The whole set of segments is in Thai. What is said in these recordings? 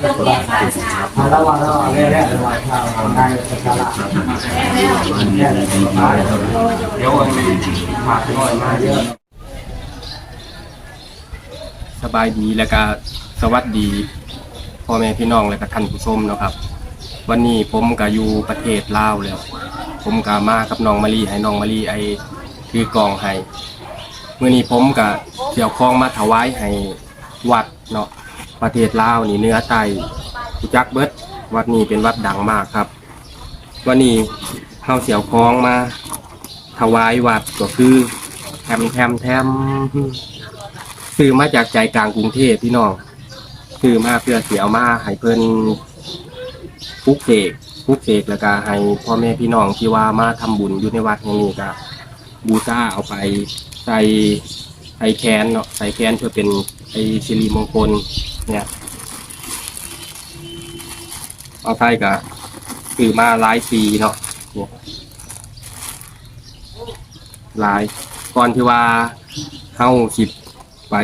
แล้ววันแล้วเรื่อยๆวันข้าวในสกาละเดี๋ยววันนี้มาหน่อยมาเยอะสบายดีแล้วก็สวัสดีพ่อแม่พี่น้องและก็ท่านผู้ชมเนาะครับ วันนี้ผมก็อยู่ประเทศลาวแล้ว ผมก็มากับน้องมารีให้น้องมารีไอคือกองให้เมื่อนี้ผมก็เกี่ยวข้องมาถวายให้วัดเนาะ ประเทศลาวนี่เนื้อไตรู้จักเบิดวัดนี้เป็นวัดดังมากครับ วันนี้เฮาเสี่ยวคลองมา ถวายวัดก็คือแทมแทมแทมซื้อมาจากใจกลางกรุงเทพพี่น้องซื้อมาเพื่อเสียเอามาให้เพิ่นปลุกเสกปลุกเสกแล้วก็ให้พ่อแม่พี่น้องที่ว่ามาทำบุญอยู่ในวัดแห่งนี้ก็บูชาเอาไปใส่ใส่แขนเนาะใส่แขนเพื่อเป็นไอสิริมงคล เนี่ยเอาใส่ก็ซื้อมาหลายปีเนาะหลายก่อนที่ว่าเฮาสิบไป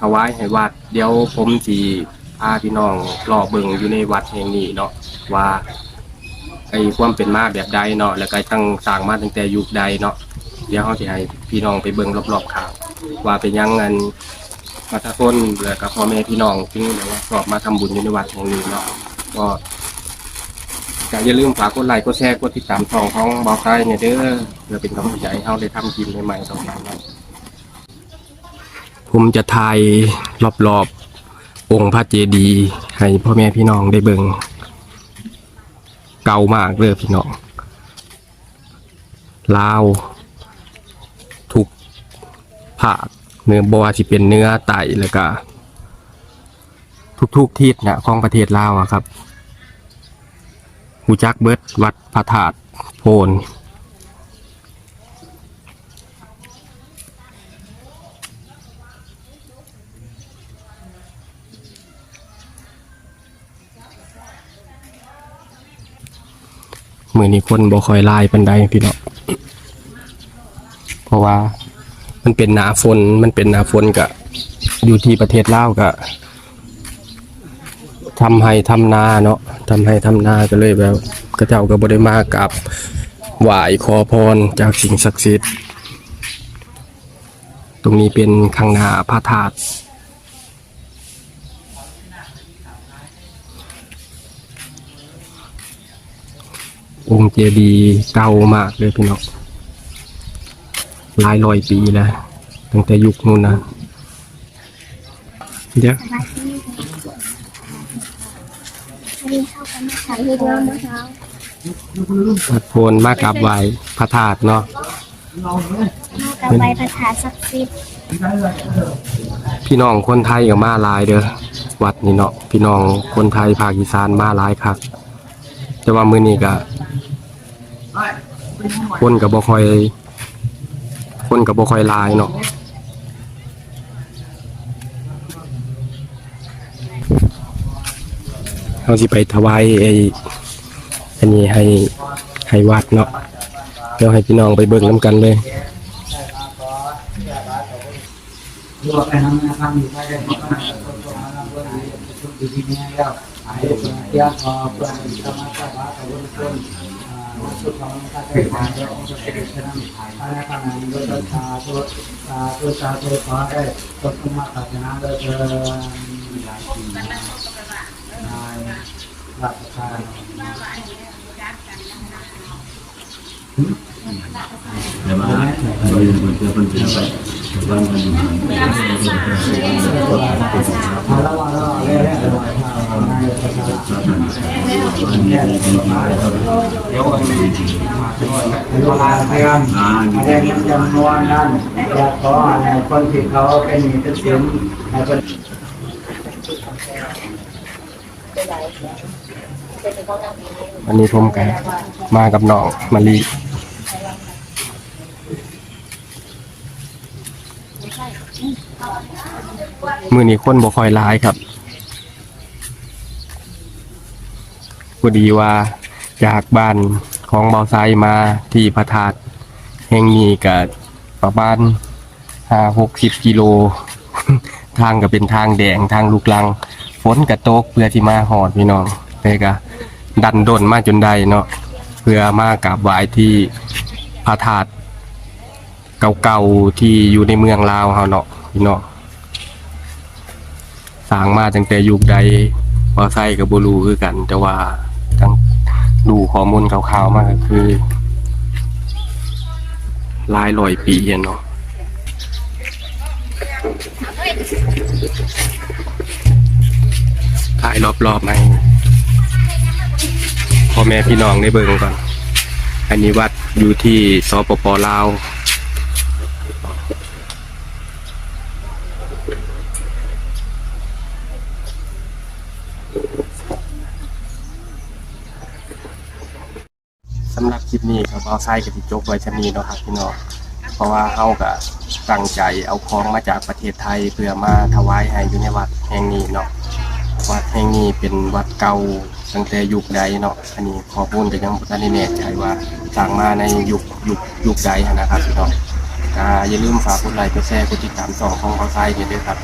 ถวายให้วัด เดี๋ยวผมสีพาพี่น้องรอเบิงอยู่ในวัดแห่งนี้เนาะว่าไอ้ความเป็นมาแบบใดเนาะแล้วก็ตั้งสร้างมาตั้งแต่ยุคใดเนาะเดี๋ยวเขาจะให้พี่น้องไปเบิงรอบๆข้างว่าเป็นยังเงิน มาทะคนแล้วก็พ่อแม่พี่น้องที่แบบว่าชอบมาทำบุญอยู่ในวัดแห่งนี้เนาะก็ก็อย่าลืมฝากกดไลค์กดแชร์กดติดตามช่องของบอใต้เนี่ยเด้อเพื่อเป็นกำลังใจให้เขาได้ทำคลิปใหม่ๆต่อไปเนาะผมจะถ่ายรอบๆองค์พระเจดีย์ให้พ่อแม่พี่น้องได้เบิงเก่ามากเลยพี่น้องลาว ทุกภาค เนื้อบว่าที่เป็นเนื้อไตแล้วก็ทุกๆทิศนะของประเทศลาวอะครับหูจักเบิดวัดพระธาตุโพนมือนี้คนบ่คอยไล่ปันใดพี่น้องเพราะว่า มันเป็นหนาฝนมันเป็นหนาฝนกะอยู่ที่ประเทศลาวกะทำให้ทำนาเนาะทำให้ทำนาก็เลยแบบกระเจ้าก็บ่ได้มากับไหวขอพรจากสิ่งศักดิ์สิทธิ์ตรงนี้เป็นข้างหน้าพระธาตุองค์เจดีย์เก่ามากเลยพี่น้อง หลายร้อยปีแล้วตั้งแต่ยุคนู้นนะเดี๋ยวอันนี้เข้ากันมาขายที่เดิมนะคะพัดโพนมากราบไหว้พระธาตุเนาะมากับใบประทาศักดิ์สิทธิ์พี่น้องคนไทยก็มาหลายเด้อวัดนี่เนาะพี่น้องคนไทยภาคอีสานมาหลายคักแต่ว่ามื้อนี้ก็คนก็บ่ค่อย คนก็บ่คอยลายเนาะเฮาสิไปถวายไอ้อันนี้ให้ให้วัดเนาะเดี๋ยวให้พี่น้องไปเบิ่งนํกันเลยร วมไปทำงานทำอยู่ไม่ได้เพราะว่าคนตัวมาแล้วก็ดีชุดดีๆเนี่ยแล้วหาเยอะพอเพื่อนสมาชิกว่าแต่วันคนชุดของการแต่งงานเดี๋ยวองค์จะเป็นชนะภายในขณะนี้ก็ชาตัวชาตัวชาตัวขอได้ตกมาตัดชนะเลยเจอหลายปีนายหลักการ แต่ว่าเราอยู่บนเรือเป็นเรือไปว่ามันอยู่มาแล้วมาแล้วเรื่อยๆวันข้าวในสกาเดี๋ยววันนี้มาด้วยเวลาพยายามอะไรเงินจำนวนนั้นอยากขอให้คนที่เขาเป็นหนี้เป็นสินให้เป็นอันนี้ผมกันมากับน้องมาลี มือนี้คนบ่ค่อยหลายครับพอดีว่าจากบ้านของเบาไซมาที่พระธาตุแห่งนี้ก็ประมาณห้าหกสิบกิโล ทางก็เป็นทางแดงทางลูกลัง ฝนกระโตกเพื่อที่มาหอดพี่น้องแต่ก็ดันดนมาจนได้เนาะเพื่อมากราบไหว้ที่พระธาตุ เก่าๆที่อยู่ในเมืองลาวเฮาเนาะพี่น้องสร้างมาตั้งแต่ยุคใดบ่ใส่กับบ่รู้คือกัน แต่ว่าทั้งดูข้อมูลคร่าวๆมาก็คือหลายร้อยปีอะเนาะถ่ายรอบๆให้พ่อแม่พี่น้องได้เบิ่งก่อน อันนี้วัดอยู่ที่สปปลาวำหรับคลิปนี้ครับเอาไส้กับที่จบไว้ชนีเนาะครับพี่น้องเพราะว่าเขาก็ตั้งใจเอาของมาจากประเทศไทยเพื่อมาถวายให้อยู่ในวัดแห่งนี้เนาะวัดแห่งนี้เป็นวัดเก่าตั้งแต่ยุคใดเนาะอันนี้ขอมูลก็ยังบ่ทันได้แน่ใจว่าสร้างมาในยุคยุคยุคใดนะครับพี่น้องก็อย่าลืมฝากกดไลค์กดแชร์กดติดตามช่องของเขาไซด์ด้วยครับ